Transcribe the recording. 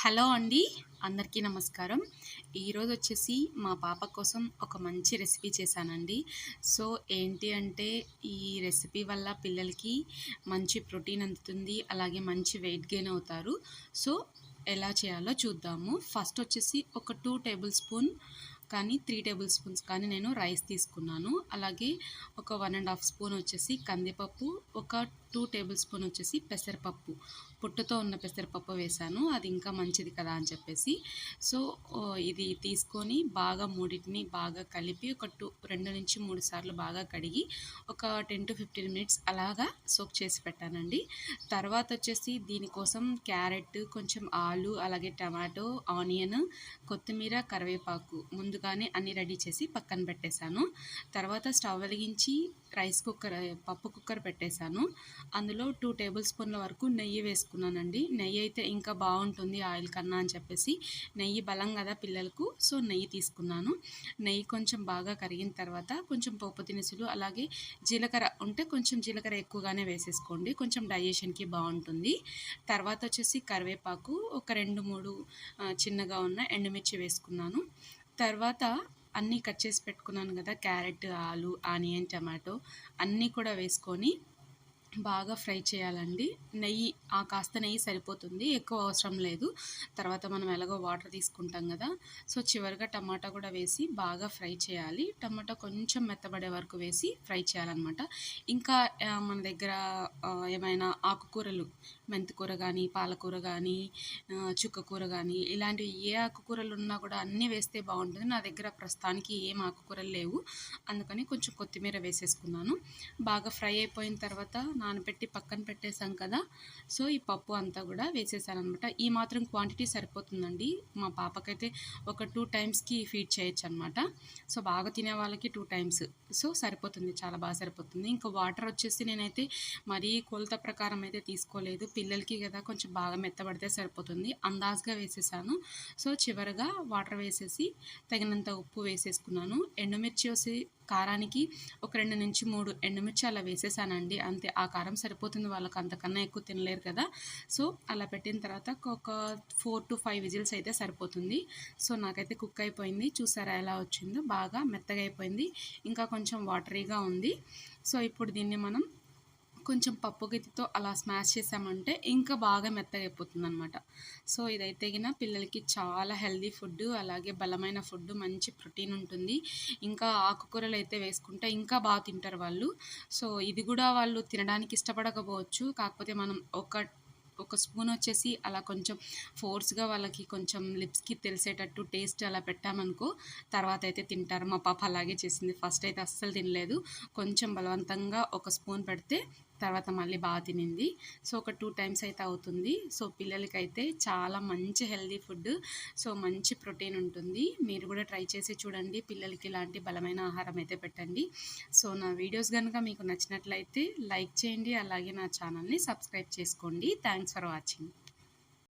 Hello అండి అందరికీ నమస్కారం. ఈరోజు వచ్చేసి మా పాప కోసం ఒక మంచి రెసిపీ చేశానండి. సో ఏంటి అంటే ఈ రెసిపీ వల్ల పిల్లలకి మంచి ప్రోటీన్ అందుతుంది అలాగే మంచి వెయిట్ గెయిన్ అవుతారు. సో ఎలా చేయాలో చూద్దాము. ఫస్ట్ వచ్చేసి ఒక టూ టేబుల్ స్పూన్ కానీ త్రీ టేబుల్ స్పూన్స్ కానీ నేను రైస్ తీసుకున్నాను. అలాగే ఒక వన్ అండ్ హాఫ్ స్పూన్ వచ్చేసి కందిపప్పు ఒక టూ టేబుల్ స్పూన్ వచ్చేసి పెసరపప్పు. పొట్టుతో ఉన్న పెసరపప్పు వేశాను. అది ఇంకా మంచిది కదా అని చెప్పేసి. సో ఇది తీసుకొని బాగా మూడింటిని బాగా కలిపి ఒక టూ రెండు నుంచి మూడు సార్లు బాగా కడిగి ఒక టెన్ టు ఫిఫ్టీన్ మినిట్స్ అలాగా సోక్ చేసి పెట్టానండి. తర్వాత వచ్చేసి దీనికోసం క్యారెట్ కొంచెం ఆలు అలాగే టమాటో ఆనియన్ కొత్తిమీర కరివేపాకు. ముందు ముందుగానే అన్ని రెడీ చేసి పక్కన పెట్టేశాను. తర్వాత స్టవ్ వెలిగించి రైస్ కుక్కర్ పప్పు కుక్కర్ పెట్టేశాను. అందులో టూ టేబుల్ స్పూన్ల వరకు నెయ్యి వేసుకున్నానండి. నెయ్యి అయితే ఇంకా బాగుంటుంది ఆయిల్ కన్నా అని చెప్పేసి. నెయ్యి బలం కదా పిల్లలకు సో నెయ్యి తీసుకున్నాను. నెయ్యి కొంచెం బాగా కరిగిన తర్వాత కొంచెం పోపు దినుసులు అలాగే జీలకర్ర ఉంటే కొంచెం జీలకర్ర ఎక్కువగానే వేసేసుకోండి. కొంచెం డైజెషన్కి బాగుంటుంది. తర్వాత వచ్చేసి కరివేపాకు ఒక రెండు మూడు చిన్నగా ఉన్న ఎండుమిర్చి వేసుకున్నాను. తర్వాత అన్నీ కట్ చేసి పెట్టుకున్నాను కదా క్యారెట్ ఆలు ఆనియన్ టమాటో అన్నీ కూడా వేసుకొని బాగా ఫ్రై చేయాలండి. నెయ్యి ఆ కాస్త నెయ్యి సరిపోతుంది. ఎక్కువ అవసరం లేదు. తర్వాత మనం ఎలాగో వాటర్ తీసుకుంటాం కదా. సో చివరిగా టమాటా కూడా వేసి బాగా ఫ్రై చేయాలి. టమాటా కొంచెం మెత్తబడే వరకు వేసి ఫ్రై చేయాలన్నమాట. ఇంకా మన దగ్గర ఏమైనా ఆకుకూరలు మెంతికూర కానీ పాలకూర కానీ చుక్కకూర కానీ ఇలాంటివి ఏ ఆకుకూరలు ఉన్నా కూడా అన్నీ వేస్తే బాగుంటుంది. నా దగ్గర ప్రస్తుతానికి ఏం ఆకుకూరలు లేవు. అందుకని కొంచెం కొత్తిమీర వేసేసుకున్నాను. బాగా ఫ్రై అయిపోయిన తర్వాత నానబెట్టి పక్కన పెట్టేశాం కదా. సో ఈ పప్పు అంతా కూడా వేసేసాను అనమాట ఈ మాత్రం క్వాంటిటీ సరిపోతుందండి. మా పాపకైతే ఒక టూ టైమ్స్కి ఫీడ్ చేయొచ్చు అనమాట సో బాగా తినే వాళ్ళకి టూ టైమ్స్ సో సరిపోతుంది. చాలా బాగా సరిపోతుంది. ఇంకా వాటర్ వచ్చేసి నేనైతే మరీ కొలత ప్రకారం అయితే తీసుకోలేదు. పిల్లలకి కదా కొంచెం బాగా మెత్తబడితే సరిపోతుంది. అందాజ్గా వేసేసాను. సో చివరిగా వాటర్ వేసేసి తగినంత ఉప్పు వేసేసుకున్నాను. ఎండుమిర్చి వచ్చి కారానికి ఒక రెండు నుంచి మూడు ఎండుమిర్చి అలా వేసేసానండి. అంతే ఆ కారం సరిపోతుంది వాళ్ళకి అంతకన్నా ఎక్కువ తినలేరు కదా. సో అలా పెట్టిన తర్వాత ఒక ఫోర్ టు ఫైవ్ విజిల్స్ అయితే సరిపోతుంది. సో నాకైతే కుక్ అయిపోయింది. చూసారా ఎలా వచ్చిందో? బాగా మెత్తగా అయిపోయింది. ఇంకా కొంచెం వాటరీగా ఉంది. సో ఇప్పుడు దీన్ని మనం కొంచెం పప్పు గిత్తితో అలా స్మాష్ చేసామంటే ఇంకా బాగా మెత్తగా అయిపోతుంది అనమాట సో ఇదైతే గిన పిల్లలకి చాలా హెల్దీ ఫుడ్ అలాగే బలమైన ఫుడ్ మంచి ప్రోటీన్ ఉంటుంది. ఇంకా ఆకుకూరలు అయితే వేసుకుంటే ఇంకా బాగా తింటారు వాళ్ళు. సో ఇది కూడా వాళ్ళు తినడానికి ఇష్టపడకపోవచ్చు. కాకపోతే మనం ఒక ఒక స్పూన్ వచ్చేసి అలా కొంచెం ఫోర్స్గా వాళ్ళకి కొంచెం లిప్స్కి తెలిసేటట్టు టేస్ట్ అలా పెట్టామనుకో తర్వాత అయితే తింటారు. మా పాప అలాగే చేసింది. ఫస్ట్ అయితే అస్సలు తినలేదు. కొంచెం బలవంతంగా ఒక స్పూన్ పెడితే తర్వాత మళ్ళీ బాగా తినింది. సో ఒక టూ టైమ్స్ అయితే అవుతుంది. సో పిల్లలకైతే చాలా మంచి హెల్దీ ఫుడ్. సో మంచి ప్రోటీన్ ఉంటుంది. మీరు కూడా ట్రై చేసి చూడండి. పిల్లలకి ఇలాంటి బలమైన ఆహారం అయితే పెట్టండి. సో నా వీడియోస్ కనుక మీకు నచ్చినట్లయితే లైక్ చేయండి. అలాగే నా ఛానల్ని సబ్స్క్రైబ్ చేసుకోండి. Thanks for watching.